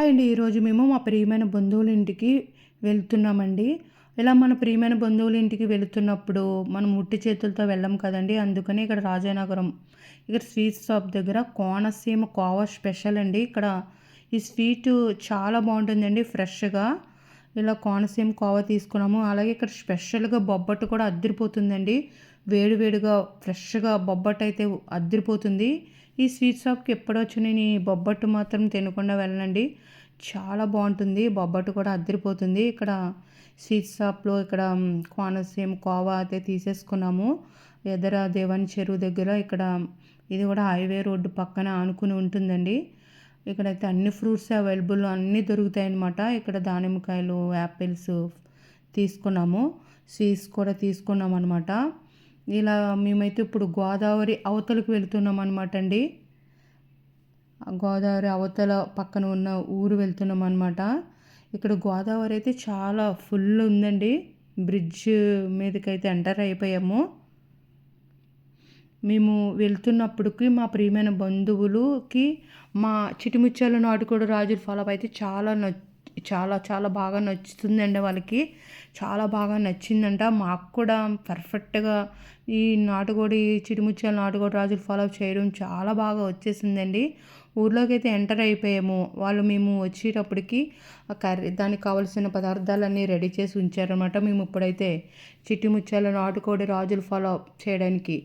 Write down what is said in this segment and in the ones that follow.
Hi అండి. ఈరోజు మేము మా ప్రియమైన బంధువుల ఇంటికి వెళ్తున్నామండి. ఇలా మన ప్రియమైన బంధువుల ఇంటికి వెళుతున్నప్పుడు మనం ఉట్టి చేతులతో వెళ్ళం కదండి. అందుకని ఇక్కడ రాజానగరం ఇక్కడ స్వీట్ షాప్ దగ్గర కోనసీమ కోవా స్పెషల్ అండి. ఇక్కడ ఈ స్వీట్ చాలా బాగుంటుందండి ఫ్రెష్గా. ఇలా కోనసీమ కోవా తీసుకున్నాము. అలాగే ఇక్కడ స్పెషల్గా బొబ్బట్టు కూడా అద్దరిపోతుందండి. వేడివేడిగా ఫ్రెష్గా బొబ్బట్టు అయితే అద్దరిపోతుంది. ఈ స్వీట్ షాప్కి ఎప్పుడొచ్చి నేను ఈ బొబ్బట్టు మాత్రం తినకుండా వెళ్ళండి చాలా బాగుంటుంది. బొబ్బట్టు కూడా అద్దరిపోతుంది. ఇక్కడ స్వీట్ షాప్లో ఇక్కడ కోనసీమ కోవా అయితే తీసేసుకున్నాము. ఎదర దేవాని చెరువు దగ్గర ఇక్కడ ఇది కూడా హైవే రోడ్డు పక్కన ఆనుకుని ఉంటుందండి. ఇక్కడైతే అన్ని ఫ్రూట్స్ అవైలబుల్ అన్నీ దొరుకుతాయి అన్నమాట ఇక్కడ దానిమ్మకాయలు యాపిల్స్ తీసుకున్నాము. స్వీట్స్ కూడా తీసుకున్నాం అనమాట ఇలా మేమైతే ఇప్పుడు గోదావరి అవతలకు వెళ్తున్నాం అనమాట అండి గోదావరి అవతల పక్కన ఉన్న ఊరు వెళ్తున్నాం అనమాట ఇక్కడ గోదావరి అయితే చాలా ఫుల్ ఉందండి. బ్రిడ్జ్ మీదకైతే ఎంటర్ అయిపోయాము. మేము వెళ్తున్నప్పటికి మా ప్రియమైన బంధువులకి మా చిటిముచ్చాల నాటుకోడు రాజుల ఫలం అయితే చాలా నచ్చు చాలా చాలా బాగా నచ్చుతుందండి వాళ్ళకి. చాలా బాగా నచ్చిందంట. మాకు కూడా పర్ఫెక్ట్గా ఈ నాటుకోడి చిటిముచ్చాల నాటుకోడి రాజులు ఫాలో చేయడం చాలా బాగా వచ్చేసిందండి. ఊర్లోకి అయితే ఎంటర్ అయిపోయాము. వాళ్ళు మేము వచ్చేటప్పటికి ఆ కర్రీ దానికి కావాల్సిన పదార్థాలన్నీ రెడీ చేసి ఉంచారనమాట మేము ఇప్పుడైతే చిట్టిముచ్చాల నాటుకోడి రాజులు ఫాలో చేయడానికి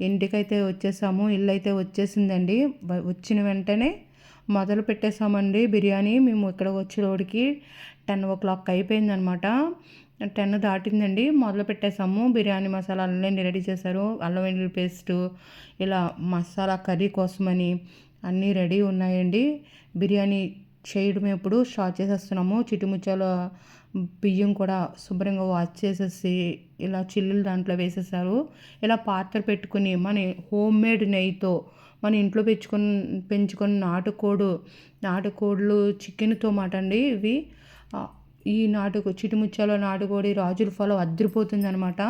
ఇంటికైతే వచ్చేసాము. ఇల్లు అయితే వచ్చేసిందండి వచ్చిన వెంటనే మొదలు పెట్టేసామండి బిర్యానీ. మేము ఇక్కడ వచ్చేలోడికి టెన్ ఓ క్లాక్ అయిపోయిందనమాట. టెన్ దాటిందండి. మొదలు పెట్టేసాము బిర్యానీ మసాలా అన్నీ రెడీ చేశారు. అల్లం వెల్లుల్లి పేస్ట్ ఇలా మసాలా కర్రీ కోసమని అన్నీ రెడీ ఉన్నాయండి. బిర్యానీ చేయడం ఇప్పుడు స్టార్ట్ చేసేస్తున్నాము. చిటిముచ్చాల బియ్యం కూడా శుభ్రంగా వాష్ చేసేసి ఇలా చిల్లులు దాంట్లో వేసేసారు. ఇలా పాత్ర పెట్టుకుని మన హోమ్ మేడ్ నెయ్యితో మన ఇంట్లో పెంచుకొని పెంచుకున్న నాటుకోడు నాటుకోడులు చికెన్తో మాట అండి ఇవి. ఈ నాటుకు చిటిముచ్చాలో నాటుకోడి రాజుల ఫలం అద్దరిపోతుంది అనమాట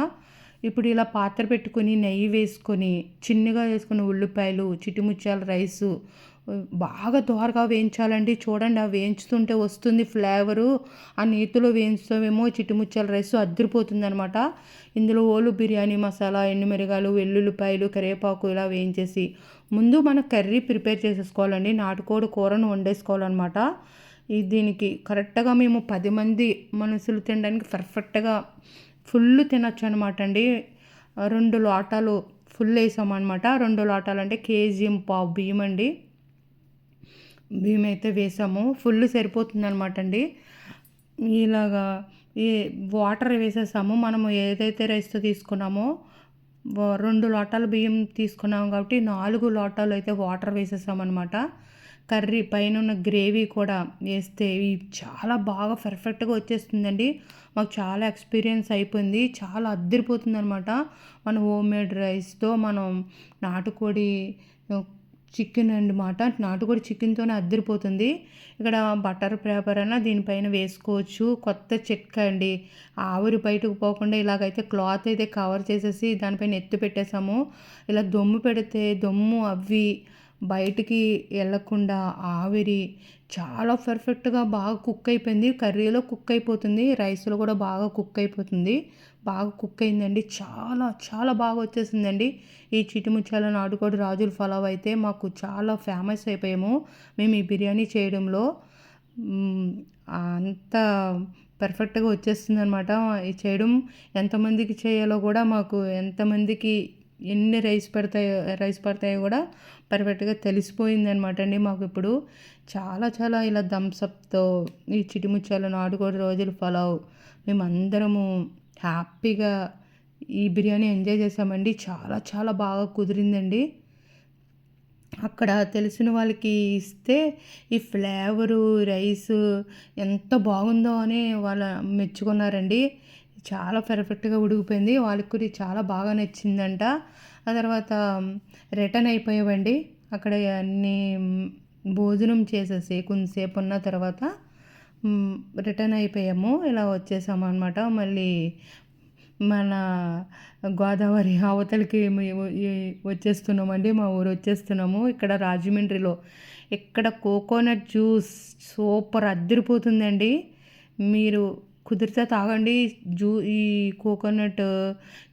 ఇప్పుడు ఇలా పాత్ర పెట్టుకొని నెయ్యి వేసుకొని చిన్నగా వేసుకున్న ఉల్లిపాయలు చిటిముచ్చాల రైసు బాగా దోరగా వేయించాలండి. చూడండి ఆ వేయించుతుంటే వస్తుంది ఫ్లేవరు. ఆ నీతిలో వేయించుతామేమో చిటిముచ్చాల రైస్ అద్దరిపోతుంది అనమాట ఇందులో ఓలు బిర్యానీ మసాలా ఎండుమిరగాయలు వెల్లుల్లిపాయలు కరివేపాకు ఇలా వేయించేసి ముందు మన కర్రీ ప్రిపేర్ చేసేసుకోవాలండి. నాటుకోడి కూరను వండేసుకోవాలన్నమాట దీనికి కరెక్ట్గా మేము పది మంది మనుషులు తినడానికి పర్ఫెక్ట్గా ఫుల్ తినొచ్చు అనమాట అండి రెండు లోటాలు ఫుల్ వేసామన్నమాట రెండు లోటాలు అంటే కేజీ పావు బియ్యం అండి బియ్యం అయితే వేసాము. ఫుల్ సరిపోతుంది అనమాట అండి ఇలాగా ఈ వాటర్ వేసేసాము. మనము ఏదైతే రైస్తో తీసుకున్నామో రెండు లోటాలు బియ్యం తీసుకున్నాము కాబట్టి నాలుగు లోటాలు అయితే వాటర్ వేసేసామన్నమాట కర్రీ పైన ఉన్న గ్రేవీ కూడా వేస్తే ఇవి చాలా బాగా పర్ఫెక్ట్గా వచ్చేస్తుందండి. మాకు చాలా ఎక్స్పీరియన్స్ అయిపోయింది. చాలా అద్దరిపోతుంది అనమాట మన హోమ్ మేడ్ రైస్తో మనం నాటుకోడి చికెన్ అన్నమాట నాటుకోడి చికెన్తోనే అద్దరిపోతుంది. ఇక్కడ బటర్ పేపర్ అన్న దీనిపైన వేసుకోవచ్చు. కొత్త చెక్క అండి. ఆవిరి బయటకు పోకుండా ఇలాగైతే క్లాత్ అయితే కవర్ చేసేసి దానిపైన ఎత్తు పెట్టేసాము. ఇలా దొమ్ము పెడితే దొమ్ము అవి బయటికి వెళ్ళకుండా ఆవిరి చాలా పర్ఫెక్ట్గా బాగా కుక్ అయిపోయింది. కర్రీలో కుక్ అయిపోతుంది. రైస్లో కూడా బాగా కుక్ అయిపోతుంది. బాగా కుక్ అయిందండి. చాలా చాలా బాగా వచ్చేసిందండి. ఈ చిటిముచ్చాల నాటుకోడి రాజుల ఫలావ్ అయితే మాకు చాలా ఫేమస్ అయిపోయాము. మేము ఈ బిర్యానీ చేయడంలో అంత పర్ఫెక్ట్గా వచ్చేస్తుంది అనమాట చేయడం ఎంతమందికి చేయాలో కూడా మాకు ఎంతమందికి ఎన్ని రైస్ పడతాయో రైస్ పడతాయో కూడా పర్ఫెక్ట్గా తెలిసిపోయింది అనమాట అండి మాకు ఇప్పుడు. చాలా చాలా ఇలా థమ్స్అప్తో ఈ చిటిముచ్చాల నాటుకోడి రోజులు ఫలావ్ మేమందరము హ్యాపీగా ఈ బిర్యానీ ఎంజాయ్ చేసామండి. చాలా చాలా బాగా కుదిరిందండి. అక్కడ తెలిసిన వాళ్ళకి ఇస్తే ఈ ఫ్లేవరు రైస్ ఎంత బాగుందో అని వాళ్ళ మెచ్చుకున్నారండి. చాలా పర్ఫెక్ట్గా ఉడికిపోయింది. వాళ్ళకి కూడా చాలా బాగా నచ్చిందంట. ఆ తర్వాత రిటర్న్ అయిపోయామండి. అక్కడ అన్ని భోజనం చేసేసి కొంతసేపు ఉన్న తర్వాత రిటర్న్ అయిపోయాము ఇలా వచ్చేసాము అనమాట మళ్ళీ మన గోదావరి అవతలకి మేము వచ్చేస్తున్నామండి మా ఊరు వచ్చేస్తున్నాము. ఇక్కడ రాజమండ్రిలో ఇక్కడ కోకోనట్ జ్యూస్ సూపర్ అద్దరిపోతుందండి. మీరు కుదిరితే తాగండి జ్యూ ఈ కోకోనట్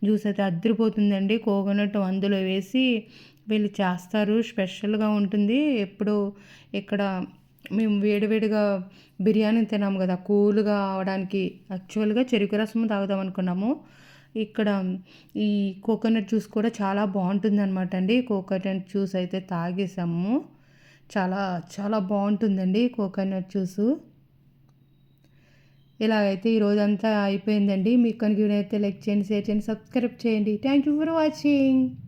జ్యూస్ అయితే అద్దరిపోతుందండి. కోకోనట్ అందులో వేసి వీళ్ళు చేస్తారు స్పెషల్గా ఉంటుంది. ఎప్పుడు ఇక్కడ మేము వేడివేడిగా బిర్యానీ తిన్నాము కదా కూల్గా అవడానికి యాక్చువల్గా చెరుకు రసం తాగుదాం అనుకున్నాము. ఇక్కడ ఈ కోకోనట్ జ్యూస్ కూడా చాలా బాగుంటుంది అనమాట అండి. కోకోనట్ జ్యూస్ అయితే తాగేసాము. చాలా చాలా బాగుంటుందండి కోకోనట్ జ్యూసు ఇలాగైతే ఈ రోజంతా అయిపోయిందండి. మీకు కనుక అయితే లైక్ చేయండి షేర్ చేయండి సబ్స్క్రైబ్ చేయండి. Thank you for watching